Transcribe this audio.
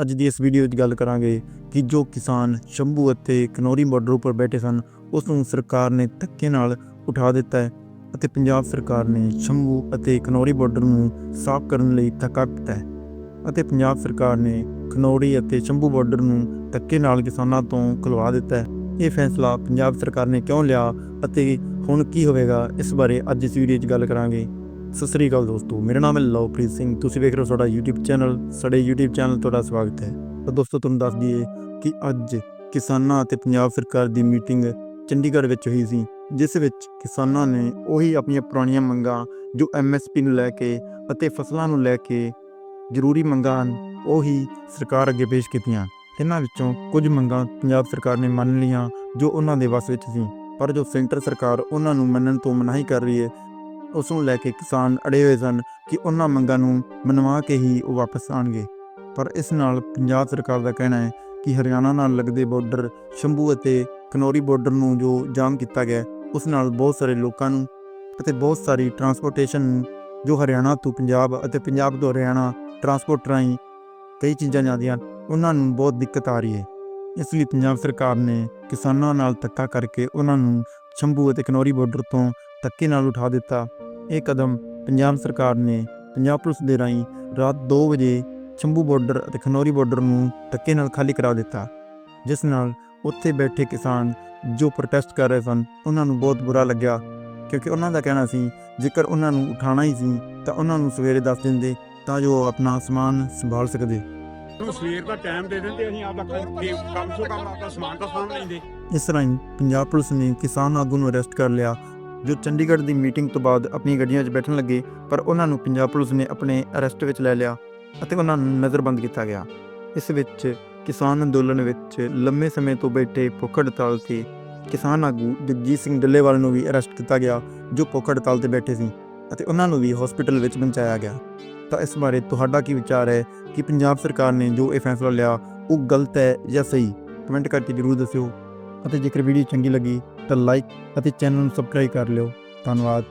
ਅੱਜ ਦੀ ਇਸ ਵੀਡੀਓ ਵਿੱਚ ਗੱਲ ਕਰਾਂਗੇ ਕਿ ਜੋ ਕਿਸਾਨ ਸ਼ੰਭੂ ਅਤੇ ਕਨੌਰੀ ਬਾਰਡਰ ਉੱਪਰ ਬੈਠੇ ਸਨ, ਉਸ ਨੂੰ ਸਰਕਾਰ ਨੇ ਧੱਕੇ ਨਾਲ ਉਠਾ ਦਿੱਤਾ ਹੈ ਅਤੇ ਪੰਜਾਬ ਸਰਕਾਰ ਨੇ ਸ਼ੰਭੂ ਅਤੇ ਕਨੌਰੀ ਬਾਰਡਰ ਨੂੰ ਸਾਫ਼ ਕਰਨ ਲਈ ਧੱਕਾ ਦਿੱਤਾ ਹੈ ਅਤੇ ਪੰਜਾਬ ਸਰਕਾਰ ਨੇ ਖਨੌਰੀ ਅਤੇ ਸ਼ੰਭੂ ਬਾਰਡਰ ਨੂੰ ਧੱਕੇ ਨਾਲ ਕਿਸਾਨਾਂ ਤੋਂ ਖੁਲਵਾ ਦਿੱਤਾ ਹੈ। ਇਹ ਫੈਸਲਾ ਪੰਜਾਬ ਸਰਕਾਰ ਨੇ ਕਿਉਂ ਲਿਆ ਅਤੇ ਹੁਣ ਕੀ ਹੋਵੇਗਾ, ਇਸ ਬਾਰੇ ਅੱਜ ਇਸ ਵੀਡੀਓ 'ਚ ਗੱਲ ਕਰਾਂਗੇ। ਸਤਿ ਸ੍ਰੀ ਅਕਾਲ ਦੋਸਤੋ, ਮੇਰਾ ਨਾਮ ਹੈ ਲਵਪ੍ਰੀਤ ਸਿੰਘ। ਤੁਸੀਂ ਵੇਖ ਰਹੇ ਹੋ ਸਾਡਾ YouTube ਚੈਨਲ ਸਾਡੇ YouTube ਚੈਨਲ ਤੁਹਾਡਾ ਸਵਾਗਤ ਹੈ। ਤਾਂ ਦੋਸਤੋ, ਤੁਹਾਨੂੰ ਦੱਸ ਦਈਏ ਕਿ ਅੱਜ ਕਿਸਾਨਾਂ ਅਤੇ ਪੰਜਾਬ ਸਰਕਾਰ ਦੀ ਮੀਟਿੰਗ ਚੰਡੀਗੜ੍ਹ ਵਿੱਚ ਹੋਈ ਸੀ, ਜਿਸ ਵਿੱਚ ਕਿਸਾਨਾਂ ਨੇ ਉਹੀ ਆਪਣੀਆਂ ਪੁਰਾਣੀਆਂ ਮੰਗਾਂ ਜੋ MSP ਨੂੰ ਲੈ ਕੇ ਅਤੇ ਫਸਲਾਂ ਨੂੰ ਲੈ ਕੇ ਜ਼ਰੂਰੀ ਮੰਗਾਂ ਹਨ, ਉਹੀ ਸਰਕਾਰ ਅੱਗੇ ਪੇਸ਼ ਕੀਤੀਆਂ। ਇਹਨਾਂ ਵਿੱਚੋਂ ਕੁਝ ਮੰਗਾਂ ਪੰਜਾਬ ਸਰਕਾਰ ਨੇ ਮੰਨ ਲਈਆਂ ਜੋ ਉਹਨਾਂ ਦੇ ਵੱਸ ਵਿੱਚ ਸੀ, ਪਰ ਜੋ ਸੈਂਟਰ ਸਰਕਾਰ ਉਹਨਾਂ ਨੂੰ ਮੰਨਣ ਤੋਂ ਮਨਾਹੀ ਕਰ ਰਹੀ ਹੈ ਉਸ ਨੂੰ ਲੈ ਕੇ ਕਿਸਾਨ ਅੜੇ ਹੋਏ ਸਨ ਕਿ ਉਹਨਾਂ ਮੰਗਾਂ ਨੂੰ ਮਨਵਾ ਕੇ ਹੀ ਉਹ ਵਾਪਸ ਆਣਗੇ ਪਰ ਇਸ ਨਾਲ ਪੰਜਾਬ ਸਰਕਾਰ ਦਾ ਕਹਿਣਾ ਹੈ ਕਿ ਹਰਿਆਣਾ ਨਾਲ ਲੱਗਦੇ ਬਾਰਡਰ ਸ਼ੰਭੂ ਅਤੇ ਕਨੌਰੀ ਬਾਰਡਰ ਨੂੰ ਜੋ ਜਾਮ ਕੀਤਾ ਗਿਆ ਉਸ ਨਾਲ ਬਹੁਤ ਸਾਰੇ ਲੋਕਾਂ ਨੂੰ ਅਤੇ ਬਹੁਤ ਸਾਰੀ ਟਰਾਂਸਪੋਰਟੇਸ਼ਨ ਜੋ ਹਰਿਆਣਾ ਤੋਂ ਪੰਜਾਬ ਅਤੇ ਪੰਜਾਬ ਤੋਂ ਹਰਿਆਣਾ ਟਰਾਂਸਪੋਰਟ ਰਾਹੀਂ ਕਈ ਚੀਜ਼ਾਂ ਜਾਂਦੀਆਂ ਹਨ, ਉਹਨਾਂ ਨੂੰ ਬਹੁਤ ਦਿੱਕਤ ਆ ਰਹੀ ਹੈ। ਇਸ ਲਈ ਪੰਜਾਬ ਸਰਕਾਰ ਨੇ ਕਿਸਾਨਾਂ ਨਾਲ ਧੱਕਾ ਕਰਕੇ ਉਹਨਾਂ ਨੂੰ ਸ਼ੰਭੂ ਅਤੇ ਕਨੌਰੀ ਬਾਰਡਰ ਤੋਂ ਧੱਕੇ ਨਾਲ ਉਠਾ ਦਿੱਤਾ। ਇਹ ਕਦਮ ਪੰਜਾਬ ਸਰਕਾਰ ਨੇ ਪੰਜਾਬ ਪੁਲਿਸ ਦੇ ਰਾਹੀਂ ਰਾਤ 2 ਵਜੇ ਸ਼ੰਭੂ ਬਾਰਡਰ ਅਤੇ ਖਨੌਰੀ ਬਾਰਡਰ ਨੂੰ ਧੱਕੇ ਨਾਲ ਖਾਲੀ ਕਰਾ ਦਿੱਤਾ ਜਿਸ ਨਾਲ ਉੱਥੇ ਬੈਠੇ ਕਿਸਾਨ ਜੋ ਪ੍ਰੋਟੈਸਟ ਕਰ ਰਹੇ ਸਨ ਉਹਨਾਂ ਨੂੰ ਬਹੁਤ ਬੁਰਾ ਲੱਗਿਆ ਕਿਉਂਕਿ ਉਹਨਾਂ ਦਾ ਕਹਿਣਾ ਸੀ ਜੇਕਰ ਉਹਨਾਂ ਨੂੰ ਉਠਾਣਾ ਹੀ ਸੀ ਤਾਂ ਉਹਨਾਂ ਨੂੰ ਸਵੇਰੇ ਦੱਸ ਦਿੰਦੇ ਤਾਂ ਜੋ ਆਪਣਾ ਸਮਾਨ ਸੰਭਾਲ ਸਕਦੇ। ਨੂੰ ਸਵੇਰ ਦਾ ਟਾਈਮ ਦੇ ਦਿੰਦੇ ਅਸੀਂ ਆਪਦਾ ਕੰਮ ਕੰਮ ਸੋ ਕੰਮ ਆਪਦਾ ਸਮਾਨ ਤਾਂ ਸਾਂਭ ਲੈਂਦੇ। ਇਸ ਰਾਹੀਂ ਪੰਜਾਬ ਪੁਲਿਸ ਨੇ ਕਿਸਾਨ ਆਗੂ ਨੂੰ ਅਰੈਸਟ ਕਰ ਲਿਆ ਜੋ ਚੰਡੀਗੜ੍ਹ ਦੀ ਮੀਟਿੰਗ ਤੋਂ ਬਾਅਦ ਆਪਣੀਆਂ ਗੱਡੀਆਂ 'ਚ ਬੈਠਣ ਲੱਗੇ, ਪਰ ਉਹਨਾਂ ਨੂੰ ਪੰਜਾਬ ਪੁਲਿਸ ਨੇ ਆਪਣੇ ਅਰੈਸਟ ਵਿੱਚ ਲੈ ਲਿਆ ਅਤੇ ਉਹਨਾਂ ਨੂੰ ਨਜ਼ਰਬੰਦ ਕੀਤਾ ਗਿਆ। ਇਸ ਵਿੱਚ ਕਿਸਾਨ ਅੰਦੋਲਨ ਵਿੱਚ ਲੰਮੇ ਸਮੇਂ ਤੋਂ ਬੈਠੇ ਭੁੱਖ ਹੜਤਾਲ ਤੇ ਕਿਸਾਨ ਆਗੂ ਜਗਜੀਤ ਸਿੰਘ ਡੱਲੇਵਾਲ ਨੂੰ ਵੀ ਅਰੈਸਟ ਕੀਤਾ ਗਿਆ, ਜੋ ਭੁੱਖ ਹੜਤਾਲ ਤੇ ਬੈਠੇ ਸੀ ਅਤੇ ਉਹਨਾਂ ਨੂੰ ਵੀ ਹਸਪੀਟਲ ਵਿੱਚ ਪਹੁੰਚਾਇਆ ਗਿਆ। ਤਾਂ ਇਸ ਬਾਰੇ ਤੁਹਾਡਾ ਕੀ ਵਿਚਾਰ ਹੈ ਕਿ ਪੰਜਾਬ ਸਰਕਾਰ ਨੇ ਜੋ ਇਹ ਫੈਸਲਾ ਲਿਆ, ਉਹ ਗਲਤ ਹੈ ਜਾਂ ਸਹੀ? ਕਮੈਂਟ ਕਰਕੇ ਜਰੂਰ ਦੱਸਿਓ। ਅਤੇ ਜੇਕਰ ਵੀਡੀਓ ਚੰਗੀ ਲੱਗੀ ਲਾਈਕ ਅਤੇ ਚੈਨਲ ਨੂੰ ਸਬਸਕ੍ਰਾਈਬ ਕਰ ਲਿਓ। ਧੰਨਵਾਦ।